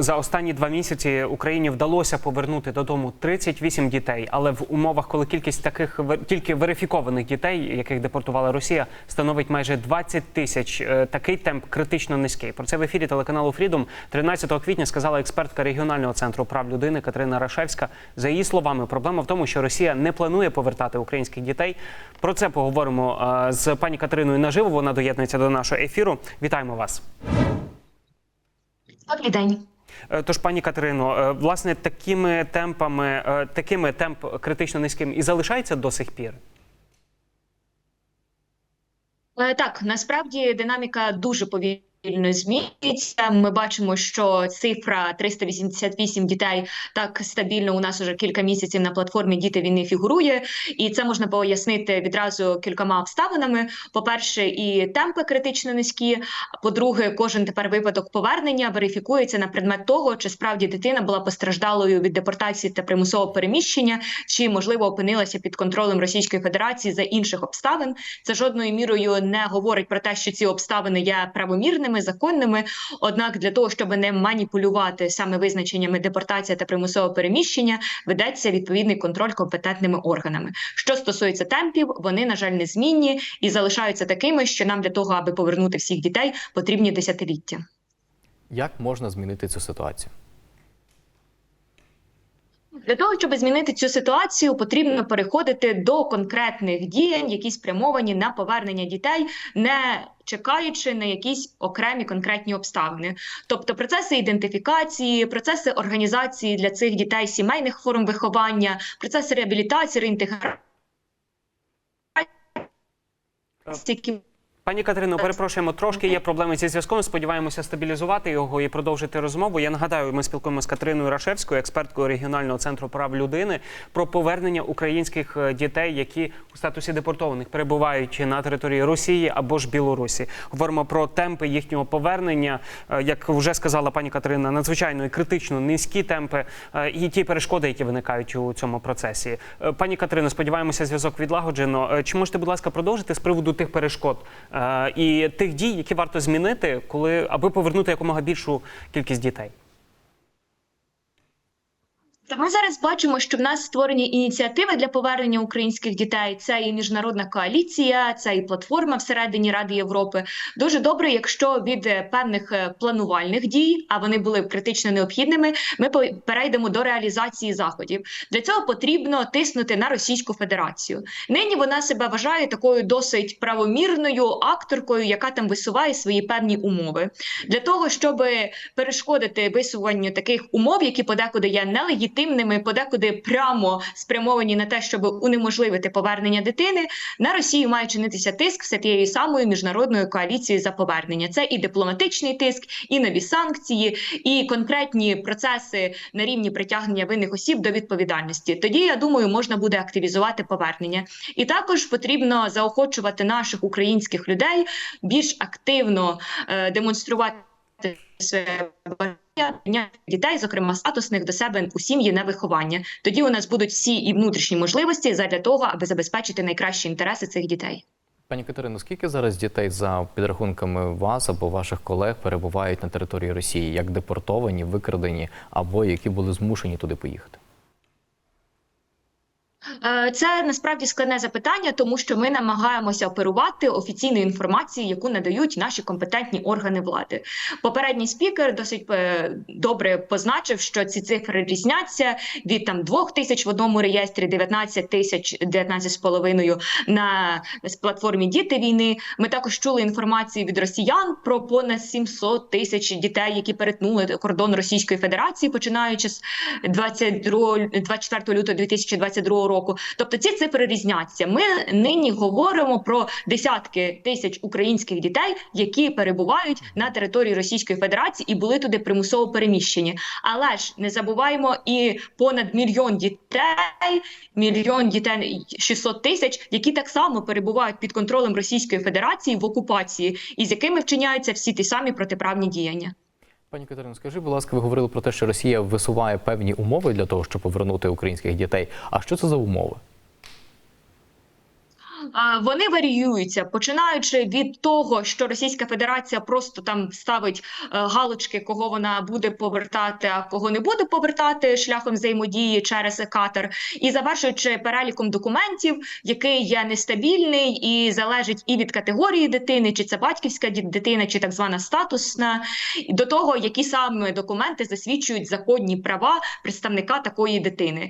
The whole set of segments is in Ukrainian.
За останні два місяці Україні вдалося повернути додому 38 дітей, але в умовах, коли кількість таких тільки верифікованих дітей, яких депортувала Росія, становить майже 20 тисяч. е, Такий темп критично низький. Про це в ефірі телеканалу Фрідом 13 квітня сказала експертка регіонального центру прав людини Катерина Рашевська. За її словами, проблема в тому, що Росія не планує повертати українських дітей. Про це поговоримо е, з пані Катериною наживо. Вона доєднується до нашого ефіру. Вітаємо вас. Добрий день. Е, Тож, пані Катерино, е, власне, такими темпами, е, такими темп критично низьким і залишається до сих пір. Так, насправді динаміка дуже повільно змінюється. Ми бачимо, що цифра 388 дітей так стабільно у нас уже кілька місяців на платформі Діти війни фігурує, і це можна пояснити відразу кількома обставинами. По-перше, і темпи критично низькі. По-друге, кожен тепер випадок повернення верифікується на предмет того, чи справді дитина була постраждалою від депортації та примусового переміщення, чи можливо опинилася під контролем Російської Федерації за інших обставин. Це жодною мірою не говорить про те, що ці обставини є правомірними, законними. Однак для того, щоб не маніпулювати саме визначеннями депортація та примусове переміщення, ведеться відповідний контроль компетентними органами. Що стосується темпів, вони на жаль незмінні і залишаються такими, що нам для того, аби повернути всіх дітей, потрібні десятиліття. Як можна змінити цю ситуацію? Для того, щоб змінити цю ситуацію, потрібно переходити до конкретних діянь, які спрямовані на повернення дітей, не чекаючи на якісь окремі конкретні обставини. Тобто процеси ідентифікації, процеси організації для цих дітей сімейних форм виховання, процеси реабілітації, реінтеграції, які Пані Катерино, перепрошуємо, трошки є проблеми зі зв'язком. Сподіваємося стабілізувати його і продовжити розмову. Я нагадаю, ми спілкуємося з Катериною Рашевською, експерткою регіонального центру прав людини, про повернення українських е, дітей, які у статусі депортованих перебувають на території Росії або ж Білорусі. Говоримо про темпи їхнього повернення. Е, Як вже сказала пані Катерина, надзвичайно і критично низькі темпи е, і ті перешкоди, які виникають у цьому процесі. Пані Катерино, сподіваємося, зв'язок відлагоджено. Чи можете, будь ласка, продовжити з приводу тих перешкод і тих дій, які варто змінити, коли аби повернути якомога більшу кількість дітей? Та ми зараз бачимо, що в нас створені ініціативи для повернення українських дітей. Це і міжнародна коаліція, це і платформа всередині Ради Європи. Дуже добре, якщо від е, певних е, планувальних дій, а вони були критично необхідними, ми перейдемо до реалізації заходів. Для цього потрібно тиснути на Російську Федерацію. Нині вона себе вважає такою досить правомірною акторкою, яка там висуває свої певні умови. Для того щоб перешкодити висуванню таких умов, які подекуди є нелегітимними, подекуди прямо спрямовані на те, щоб унеможливити повернення дитини, на Росію має чинитися тиск все тією самою міжнародною коаліцією за повернення. Це і дипломатичний тиск, і нові санкції, і конкретні процеси на рівні притягнення винних осіб до відповідальності. Тоді я думаю, можна буде активізувати повернення. І також потрібно заохочувати наших українських людей більш активно е, демонструвати своє дітей, зокрема статусних до себе у сім'ї на виховання. Тоді у нас будуть всі і внутрішні можливості задля того, аби забезпечити найкращі інтереси цих дітей. Пані Катерино, скільки зараз дітей за підрахунками вас або ваших колег перебувають на території Росії, як депортовані, викрадені, або які були змушені туди поїхати? Е, Це насправді складне запитання, тому що ми намагаємося оперувати офіційною інформацією, яку надають наші компетентні органи влади. Попередній спікер досить е, добре позначив, що ці цифри різняться від там двох тисяч в одному реєстрі, 19 тисяч, 19 з половиною на платформі Діти війни. Ми також чули інформацію від росіян про понад 700 тисяч дітей, які перетнули кордон Російської Федерації, починаючи з 22, 24 лютого 2022 року. Тобто ці цифри різняться. Ми нині говоримо про десятки тисяч українських дітей, які перебувають на території Російської Федерації і були туди примусово переміщені. Але ж не забуваємо і понад мільйон дітей, мільйон дітей 600 тисяч, які так само перебувають під контролем Російської Федерації в окупації, і з якими вчиняються всі ті самі протиправні діяння. Пані Катерино, скажи, будь ласка, ви говорили про те, що Росія висуває певні умови для того, щоб повернути українських дітей. А що це за умови? Вони варіюються, починаючи від того, що Російська Федерація просто там ставить е, галочки, кого вона буде повертати, а кого не буде повертати шляхом взаємодії через катер, і завершуючи переліком документів, який є нестабільний і залежить і від категорії дитини, чи це батьківська дитина, чи так звана статусна, до того, які саме документи засвідчують законні права представника такої дитини.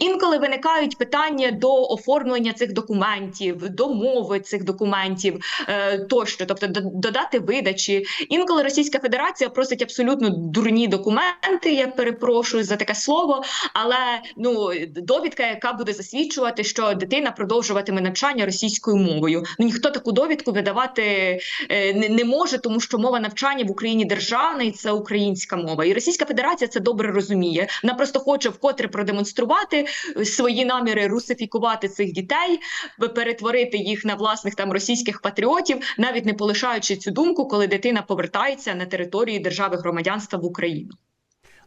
Інколи виникають питання до оформлення цих документів, до мови цих документів е, тощо, тобто додати видачі. Інколи Російська Федерація просить абсолютно дурні документи. Я перепрошую за таке слово, але ну довідка, яка буде засвідчувати, що дитина продовжуватиме навчання російською мовою. Ну ніхто таку довідку видавати е, не, може, тому що мова навчання в Україні державна і це українська мова. І Російська Федерація це добре розуміє. Вона просто хоче вкотре продемонструвати е, свої наміри русифікувати цих дітей, б- перетворити їх на власних там російських патріотів, навіть не полишаючи цю думку, коли дитина повертається на території держави громадянства в Україну.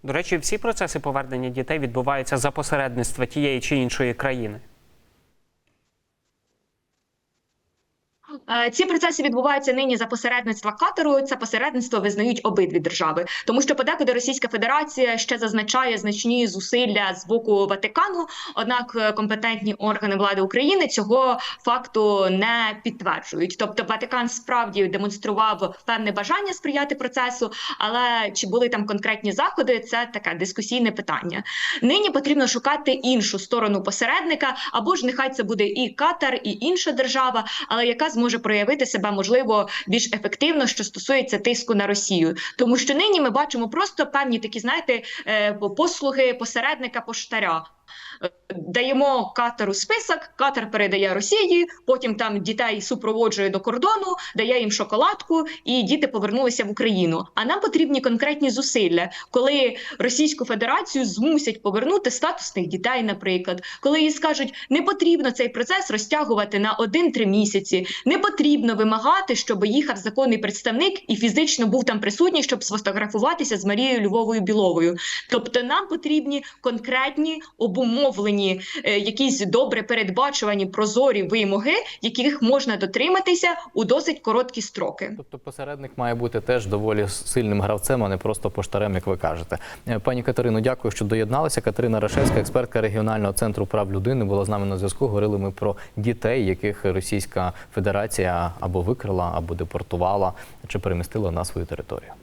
До речі, всі процеси повернення дітей відбуваються за посередництва тієї чи іншої країни. Ці процеси відбуваються нині за посередництва катеру. Це посередництво визнають обидві держави, тому що подекуди Російська Федерація ще зазначає значні зусилля з боку Ватикану. Однак е, компетентні органи влади України цього факту не підтверджують. Тобто, Ватикан справді демонстрував певне бажання сприяти процесу, але чи були там конкретні заходи? Це таке дискусійне питання. Нині потрібно шукати іншу сторону посередника, або ж нехай це буде і Катар, і інша держава, але яка зможе проявити себе можливо більш ефективно, що стосується тиску на Росію, тому що нині ми бачимо просто певні такі, знаєте, е, послуги посередника поштаря. Даємо катеру список, катер передає Росії, потім там дітей супроводжує до кордону, дає їм шоколадку, і діти повернулися в Україну. А нам потрібні конкретні зусилля, коли Російську Федерацію змусять повернути статусних дітей, наприклад, коли їй скажуть, не потрібно цей процес розтягувати на 1-3 місяці, не потрібно вимагати, щоб їхав законний представник і фізично був там присутній, щоб сфотографуватися з Марією Львовою Біловою. Тобто нам потрібні конкретні обумовлені, е, якісь добре передбачувані прозорі вимоги, яких можна дотриматися у досить короткі строки. Тобто посередник має бути теж доволі сильним гравцем, а не просто поштарем, як ви кажете. Е, Пані Катерино, дякую, що доєдналися. Катерина Рашевська, експертка регіонального центру прав людини, була з нами на зв'язку. Говорили ми про дітей, яких Російська Федерація або викрила, або депортувала, чи перемістила на свою територію.